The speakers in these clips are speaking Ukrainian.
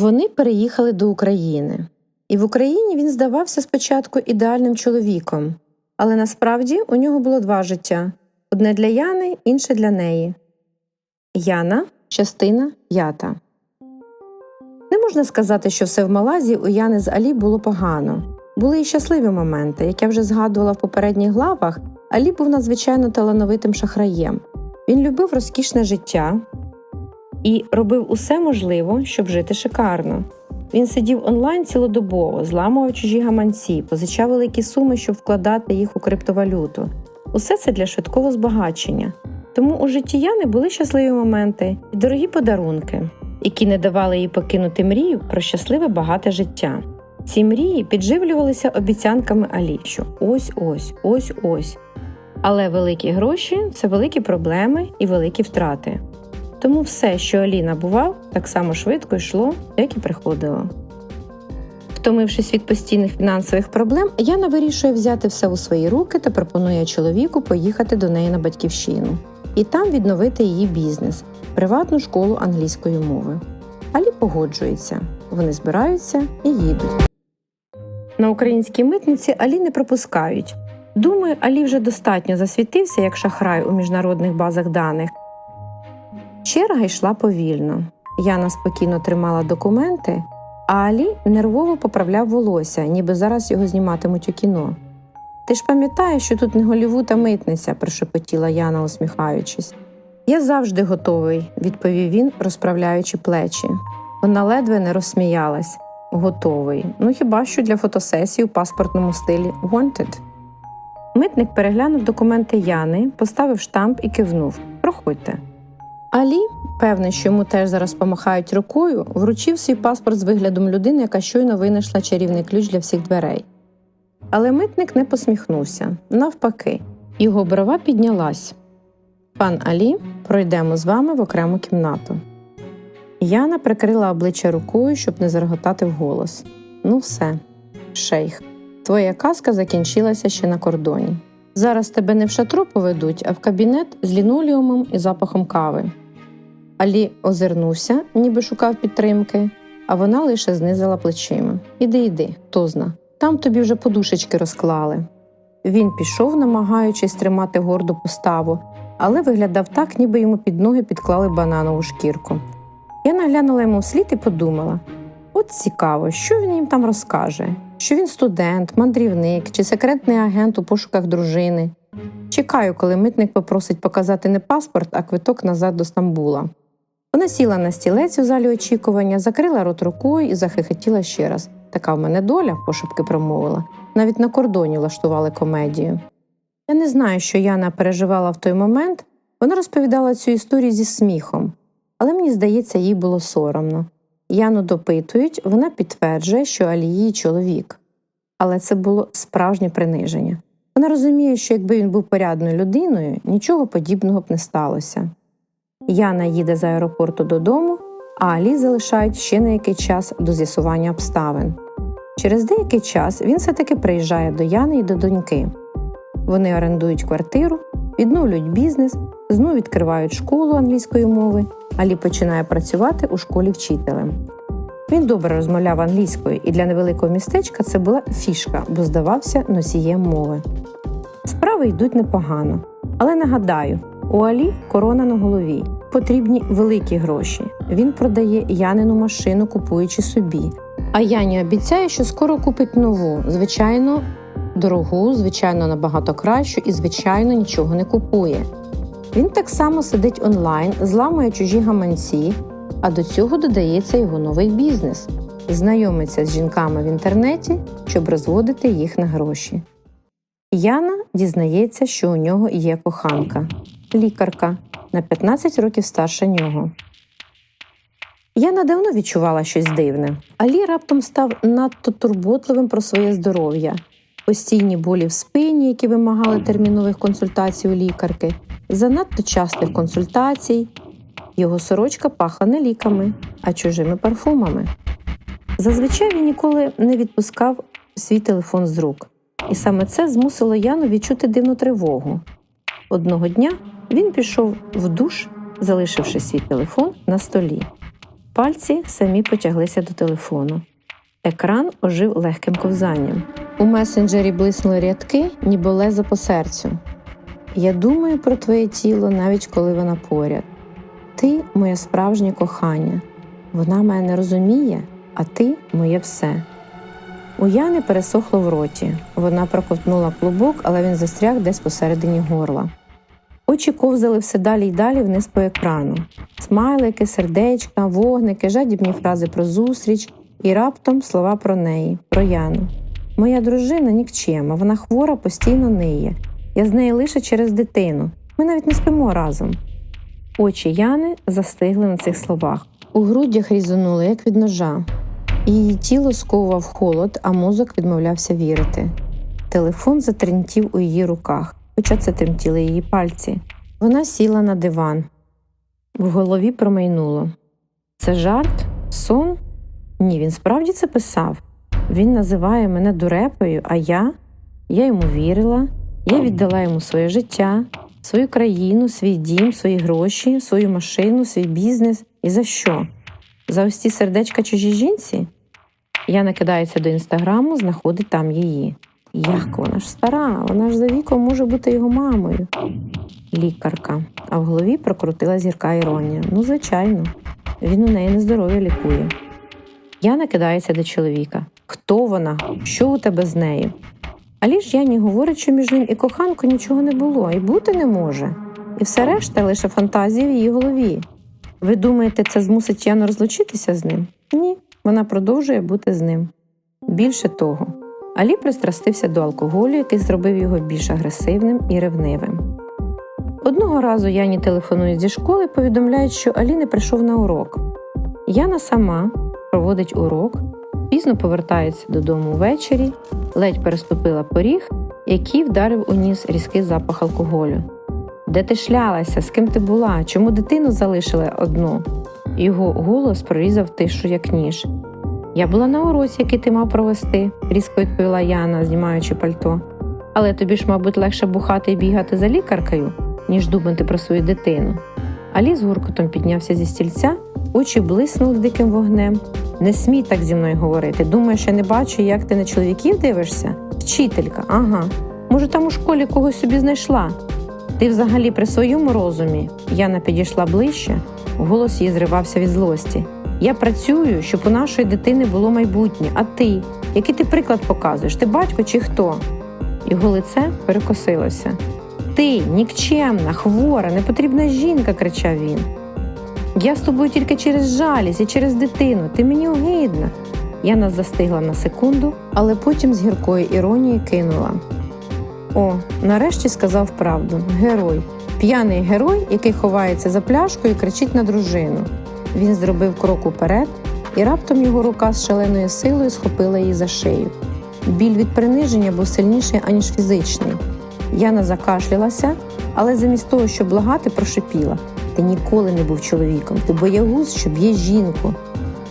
Вони переїхали до України. І в Україні він здавався спочатку ідеальним чоловіком, але насправді у нього було два життя одне для Яни, інше для неї. Яна частина п'ята. Не можна сказати, що все в Малазі у Яни з Алі було погано. Були і щасливі моменти, як я вже згадувала в попередніх главах, Алі був надзвичайно талановитим шахраєм. Він любив розкішне життя і робив усе можливе, щоб жити шикарно. Він сидів онлайн цілодобово, зламував чужі гаманці, позичав великі суми, щоб вкладати їх у криптовалюту. Усе це для швидкого збагачення. Тому у житті Яни були щасливі моменти і дорогі подарунки, які не давали їй покинути мрію про щасливе багате життя. Ці мрії підживлювалися обіцянками Алі, що ось ось, ось ось. Але великі гроші це великі проблеми і великі втрати. Тому все, що Алі набував, так само швидко йшло, як і приходило. Втомившись від постійних фінансових проблем, Яна вирішує взяти все у свої руки та пропонує чоловіку поїхати до неї на батьківщину і там відновити її бізнес приватну школу англійської мови. Алі погоджується, вони збираються і їдуть. На українській митниці Алі не пропускають. Думаю, Алі вже достатньо засвітився як шахрай у міжнародних базах даних. Черга йшла повільно. Яна спокійно тримала документи, а Алі нервово поправляв волосся, ніби зараз його зніматимуть у кіно. Ти ж пам'ятаєш, що тут не Голівуд, а митниця, прошепотіла Яна, усміхаючись. Я завжди готовий, відповів він, розправляючи плечі. Вона ледве не розсміялась. Готовий. Ну хіба що для фотосесії у паспортному стилі Wanted. Митник переглянув документи Яни, поставив штамп і кивнув Проходьте. Алі, певний, що йому теж зараз помахають рукою, вручив свій паспорт з виглядом людини, яка щойно винайшла чарівний ключ для всіх дверей. Але митник не посміхнувся. Навпаки, його брова піднялась. Пан Алі, пройдемо з вами в окрему кімнату. Яна прикрила обличчя рукою, щоб не зареготати вголос. Ну, все, шейх, твоя казка закінчилася ще на кордоні. Зараз тебе не в шатру поведуть, а в кабінет з лінолеумом і запахом кави. Алі озирнувся, ніби шукав підтримки, а вона лише знизила плечима. Іди, іди, хто зна. Там тобі вже подушечки розклали. Він пішов, намагаючись тримати горду поставу, але виглядав так, ніби йому під ноги підклали бананову шкірку. Я наглянула йому вслід і подумала: от цікаво, що він їм там розкаже, що він студент, мандрівник чи секретний агент у пошуках дружини. Чекаю, коли митник попросить показати не паспорт, а квиток назад до Стамбула. Вона сіла на стілець у залі очікування, закрила рот рукою і захихотіла ще раз. Така в мене доля, пошепки промовила. Навіть на кордоні влаштували комедію. Я не знаю, що Яна переживала в той момент. Вона розповідала цю історію зі сміхом, але мені здається, їй було соромно. Яну допитують, вона підтверджує, що Алі її чоловік. Але це було справжнє приниження. Вона розуміє, що якби він був порядною людиною, нічого подібного б не сталося. Яна їде з аеропорту додому, а Алі залишають ще на який час до з'ясування обставин. Через деякий час він все-таки приїжджає до Яни і до доньки. Вони орендують квартиру, відновлюють бізнес, знову відкривають школу англійської мови, Алі починає працювати у школі вчителем. Він добре розмовляв англійською, і для невеликого містечка це була фішка, бо здавався носієм мови. Справи йдуть непогано. Але нагадаю, у Алі корона на голові. Потрібні великі гроші. Він продає Янину машину, купуючи собі. А Яні обіцяє, що скоро купить нову, звичайно, дорогу, звичайно, набагато кращу і, звичайно, нічого не купує. Він так само сидить онлайн, зламує чужі гаманці, а до цього додається його новий бізнес знайомиться з жінками в інтернеті, щоб розводити їх на гроші. Яна дізнається, що у нього є коханка, лікарка на 15 років старша нього. Яна давно відчувала щось дивне. Алі раптом став надто турботливим про своє здоров'я, постійні болі в спині, які вимагали термінових консультацій у лікарки, занадто частих консультацій. Його сорочка пахла не ліками, а чужими парфумами. Зазвичай він ніколи не відпускав свій телефон з рук, і саме це змусило Яну відчути дивну тривогу. Одного дня він пішов в душ, залишивши свій телефон на столі. пальці самі потяглися до телефону. Екран ожив легким ковзанням. У месенджері блиснули рядки, ніби лезо по серцю. Я думаю про твоє тіло, навіть коли вона поряд. Ти моє справжнє кохання. Вона мене не розуміє, а ти моє все. У Яни пересохло в роті. Вона проковтнула клубок, але він застряг десь посередині горла. Очі ковзали все далі й далі вниз по екрану. Смайлики, сердечка, вогники, жадібні фрази про зустріч і раптом слова про неї, про Яну. Моя дружина нікчема, вона хвора, постійно ниє. Я з нею лише через дитину. Ми навіть не спимо разом. Очі Яни застигли на цих словах. У грудях різонули, як від ножа. Її тіло сковував холод, а мозок відмовлявся вірити. Телефон затремтів у її руках, хоча це тремтіли її пальці. Вона сіла на диван. В голові промайнуло. Це жарт? Сон? Ні, він справді це писав. Він називає мене дурепою, а я? Я йому вірила, я віддала йому своє життя, свою країну, свій дім, свої гроші, свою машину, свій бізнес. І за що? За ось ці сердечка чужій жінці? Я накидається до інстаграму, знаходить там її. Як вона ж стара, вона ж за віком може бути його мамою. Лікарка. А в голові прокрутила зірка іронія. Ну, звичайно, він у неї нездоров'я лікує. Я накидається до чоловіка. Хто вона? Що у тебе з нею? Алі ж Яні говорить, що між ним і коханкою нічого не було, і бути не може. І все решта лише фантазії в її голові. Ви думаєте, це змусить Яну розлучитися з ним? Ні, вона продовжує бути з ним. Більше того, Алі пристрастився до алкоголю, який зробив його більш агресивним і ревнивим. Одного разу Яні телефонують зі школи повідомляють, що Алі не прийшов на урок. Яна сама проводить урок, пізно повертається додому ввечері, ледь переступила поріг, який вдарив у ніс різкий запах алкоголю. Де ти шлялася? З ким ти була? Чому дитину залишили одну? Його голос прорізав тишу, як ніж. Я була на уроці, який ти мав провести, різко відповіла Яна, знімаючи пальто. Але тобі ж, мабуть, легше бухати і бігати за лікаркою, ніж думати про свою дитину. Алі з гуркотом піднявся зі стільця, очі блиснули диким вогнем. Не смій так зі мною говорити. Думаєш, я не бачу, як ти на чоловіків дивишся? Вчителька, ага. Може, там у школі когось собі знайшла. Ти взагалі при своєму розумі? Яна підійшла ближче, голос її зривався від злості. Я працюю, щоб у нашої дитини було майбутнє. А ти? Який ти приклад показуєш? Ти батько чи хто? Його лице перекосилося. Ти нікчемна, хвора, непотрібна жінка, кричав він. Я з тобою тільки через жалість і через дитину. Ти мені огидна. Яна застигла на секунду, але потім з гіркою іронією кинула. О, нарешті сказав правду. Герой. П'яний герой, який ховається за пляшкою і кричить на дружину. Він зробив крок уперед, і раптом його рука з шаленою силою схопила її за шию. Біль від приниження був сильніший, аніж фізичний. Яна закашлялася, але замість того, щоб благати, прошипіла Ти ніколи не був чоловіком, ти боягуз, що б'є жінку.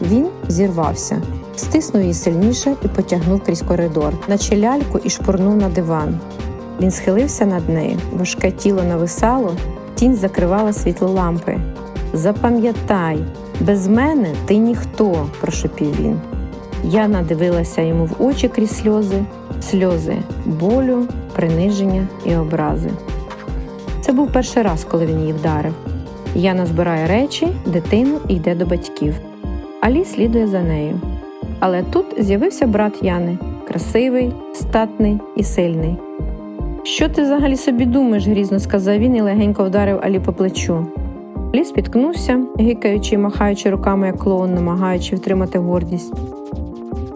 Він зірвався, стиснув її сильніше і потягнув крізь коридор, наче ляльку і шпурнув на диван. Він схилився над нею, важке тіло нависало, тінь закривала світло лампи. Запам'ятай, без мене ти ніхто, прошепів він. Яна дивилася йому в очі крізь сльози, сльози болю, приниження і образи. Це був перший раз, коли він її вдарив. Яна збирає речі, дитину і йде до батьків. Алі слідує за нею. Але тут з'явився брат Яни красивий, статний і сильний. Що ти взагалі собі думаєш? грізно сказав він і легенько вдарив Алі по плечу. Лі спіткнувся, гикаючи і махаючи руками, як клоун, намагаючи втримати гордість.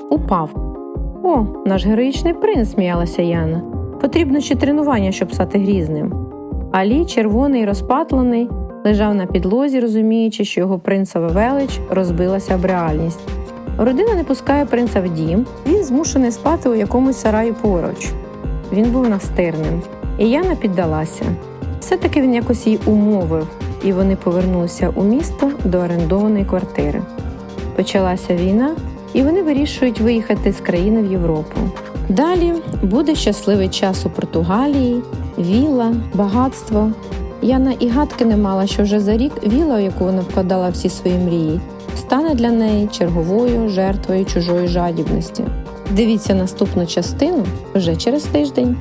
Упав. О, наш героїчний принц, сміялася Яна. Потрібно ще тренування, щоб стати грізним. Алі, червоний розпатлений, лежав на підлозі, розуміючи, що його принцева велич розбилася об реальність. Родина не пускає принца в дім, він змушений спати у якомусь сараї поруч. Він був настирним, і Яна піддалася. Все-таки він якось її умовив, і вони повернулися у місто до орендованої квартири. Почалася війна, і вони вирішують виїхати з країни в Європу. Далі буде щасливий час у Португалії, віла, багатство. Яна і гадки не мала, що вже за рік віла, в яку вона вкладала всі свої мрії, стане для неї черговою жертвою чужої жадібності. Дивіться наступну частину вже через тиждень.